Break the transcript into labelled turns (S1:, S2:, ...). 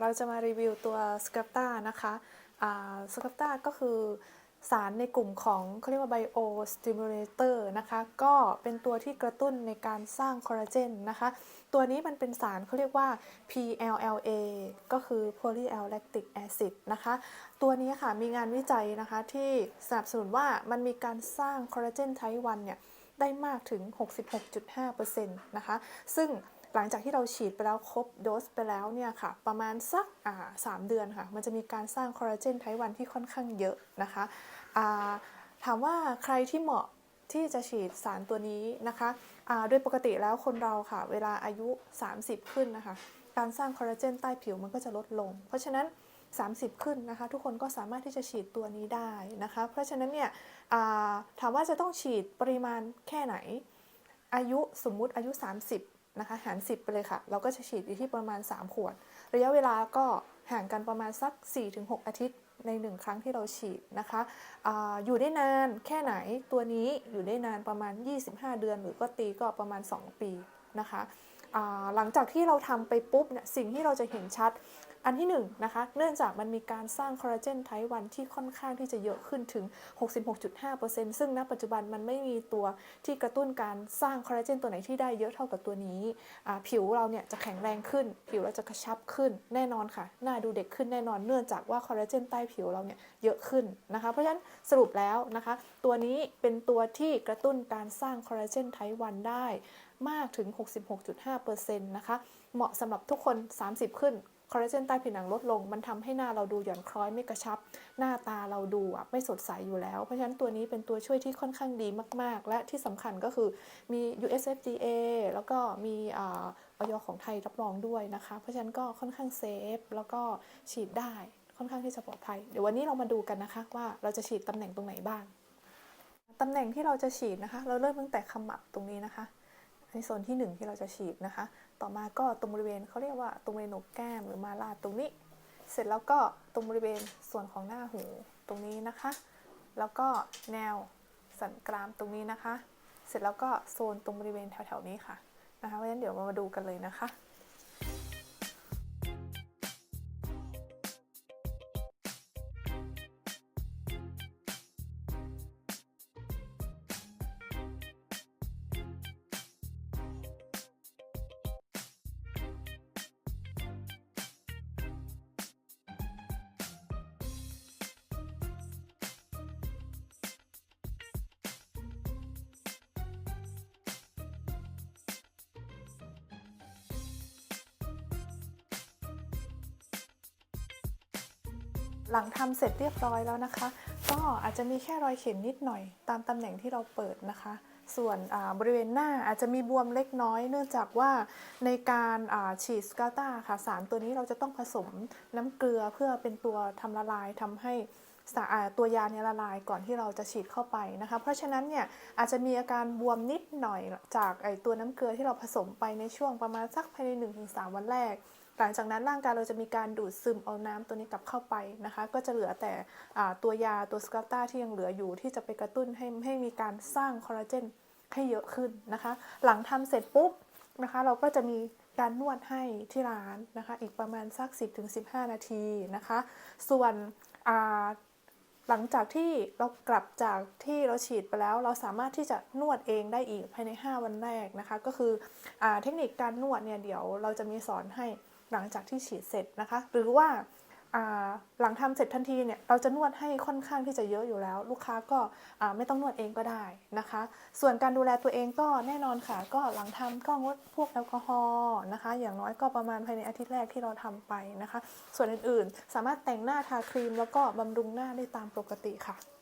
S1: เราจะมารีวิวตัวสครับต้านะคะสครับต้าก็คือสารในกลุ่มของเขาเรียกว่าไบโอสติมูลเลเตอร์นะคะก็เป็นตัวที่กระตุ้นในการสร้างคอลลาเจนนะคะตัวนี้มันเป็นสารเขาเรียกว่า PLLA ก็คือ Polylactic Acid นะคะตัวนี้ค่ะมีงานวิจัยนะคะที่สนับสนุนว่ามันมีการสร้างคอลลาเจนไทป์1เนี่ยได้มากถึง 66.5%นะคะซึ่งหลังจากที่เราฉีดไปแล้วครบโดสไปแล้วเนี่ยค่ะ ประมาณสักสามเดือนค่ะ มันจะมีการสร้างคอลลาเจนไทวันที่ค่อนข้างเยอะนะคะถามว่าใครที่เหมาะที่จะฉีดสารตัวนี้นะคะอ่าโดยปกติแล้วคนเราค่ะ เวลาอายุ 30 ขึ้นนะคะ การสร้างคอลลาเจนใต้ผิวมันก็จะลดลง เพราะฉะนั้น 30 ขึ้นนะคะ ทุกคนก็สามารถที่จะฉีดตัวนี้ได้นะคะ เพราะฉะนั้นเนี่ยถามว่าจะต้องฉีดปริมาณแค่ไหน อายุสมมุติอายุ 30 นะคะหาร 10 ไปเลยค่ะ เราก็จะฉีดอยู่ที่ประมาณ 3 ขวด ระยะเวลาก็ห่างกันประมาณสัก 4-6 อาทิตย์ใน 1 ครั้งที่เราฉีดนะคะออยู่ได้นานแค่ไหนตัวนี้อยู่ได้นานประมาณ 25 เดือน หรือก็ตีก็ประมาณ 2 ปีนะคะหลังจากที่เราทำไปปุ๊บเนี่ยสิ่งที่เราจะเห็นชัด อันที่1นงนะคะ เนื่องจากมันมีการสร้างคอลลาเจนไทป์วันที่ค่อนข้างที่จะเยอะขึ้นถึง 66.5%ซึ่งณปัจจุบันมันไม่มีตัวที่กระตุ้นการสร้างคอลลาเจนตัวไหนที่ได้เยอะเท่ากับตัวนี้ ผิวเราเนี่ยจะแข็งแรงขึ้น ผิวเราจะกระชับขึ้นแน่นอนค่ะ หน้าดูเด็กขึ้นแน่นอน เนื่องจากว่าคอลลาเจนใต้ผิวเราเนี่ยเยอะขึ้นนะคะ เพราะฉะนั้นสรุปแล้วนะคะ ตัวนี้เป็นตัวที่กระตุ้นการสร้างคอลลาเจนไทป์วันได้มากถึง 66.5%นะคะ เหมาะสำหรับทุกคน 30 ขึ้น คอลลาเจนใต้ผิวหนังลดลง มันทำให้หน้าเราดูหย่อนคล้อยไม่กระชับ หน้าตาเราดูไม่สดใสอยู่แล้ว เพราะฉะนั้นตัวนี้เป็นตัวช่วยที่ค่อนข้างดีมาก ๆ และที่สำคัญก็คือมี USFDA แล้วก็มีอออยของไทยรับรองด้วยนะคะ เพราะฉะนั้นก็ค่อนข้างเซฟแล้วก็ฉีดได้ค่อนข้างที่จะปลอดภัย เดี๋ยววันนี้เรามาดูกันนะคะว่าเราจะฉีดตำแหน่งตรงไหนบ้าง ตำแหน่งที่เราจะฉีดนะคะ เราเริ่มตั้งแต่ขมับตรงนี้นะคะ ในโซนที่ 1 ที่เราจะฉีดนะคะ ต่อมาก็ตรงบริเวณเขาเรียกว่าตรงบริเวณโหนกแก้มหรือมาลาตรงนี้ เสร็จแล้วก็ตรงบริเวณส่วนของหน้าหูตรงนี้นะคะ แล้วก็แนวสันกรามตรงนี้นะคะ เสร็จแล้วก็โซนตรงบริเวณแถวๆนี้ค่ะนะคะเพราะฉะนั้นเดี๋ยวเรามาดูกันเลยนะคะ หลังทำเสร็จเรียบร้อยแล้วนะคะ ก็อาจจะมีแค่รอยเข็มนิดหน่อย ตามตำแหน่งที่เราเปิดนะคะ ส่วนบริเวณหน้าอาจจะมีบวมเล็กน้อย เนื่องจากว่าในการฉีดสกาต้าค่ะสารตัวนี้เราจะต้องผสมน้ำเกลือเพื่อเป็นตัวทำละลายทำให้ ตัวยาเนี่ยละลายก่อนที่เราจะฉีดเข้าไปนะคะ เพราะฉะนั้นเนี่ยอาจจะมีอาการบวมนิดหน่อยจากไอตัวน้ำเกลือที่เราผสมไปในช่วงประมาณสักภายใน 1-3 วันแรก หลังจากนั้นร่างกายเราจะมีการดูดซึมเอาน้ำตัวนี้กลับเข้าไปนะคะ ก็จะเหลือแต่ตัวยาตัวสกาต้าที่ยังเหลืออยู่ที่จะไปกระตุ้นให้ให้มีการสร้างคอลลาเจนให้เยอะขึ้นนะคะ หลังทำเสร็จปุ๊บนะคะเราก็จะมีการนวดให้ที่ร้านนะคะ อีกประมาณสัก 10-15 นาทีนะคะ ส่วนอ่า หลังจากที่เรากลับจากที่เราฉีดไปแล้ว เราสามารถที่จะนวดเองได้อีกภายใน 5 วันแรกนะคะ ก็คืออเทคนิคการนวดเนี่ยเดี๋ยวเราจะมีสอนให้หลังจากที่ฉีดเสร็จนะคะ หรือว่า หลังทำเสร็จทันทีเนี่ยเราจะนวดให้ค่อนข้างที่จะเยอะอยู่แล้ว ลูกค้าก็ไม่ต้องนวดเองก็ได้นะคะ ส่วนการดูแลตัวเองก็แน่นอนค่ะ ก็หลังทำก็งดพวกแอลกอฮอล์นะคะ อย่างน้อยก็ประมาณภายในอาทิตย์แรกที่เราทำไปนะคะ ส่วนอื่นๆ สามารถแต่งหน้าทาครีมแล้วก็บำรุงหน้าได้ตามปกติค่ะ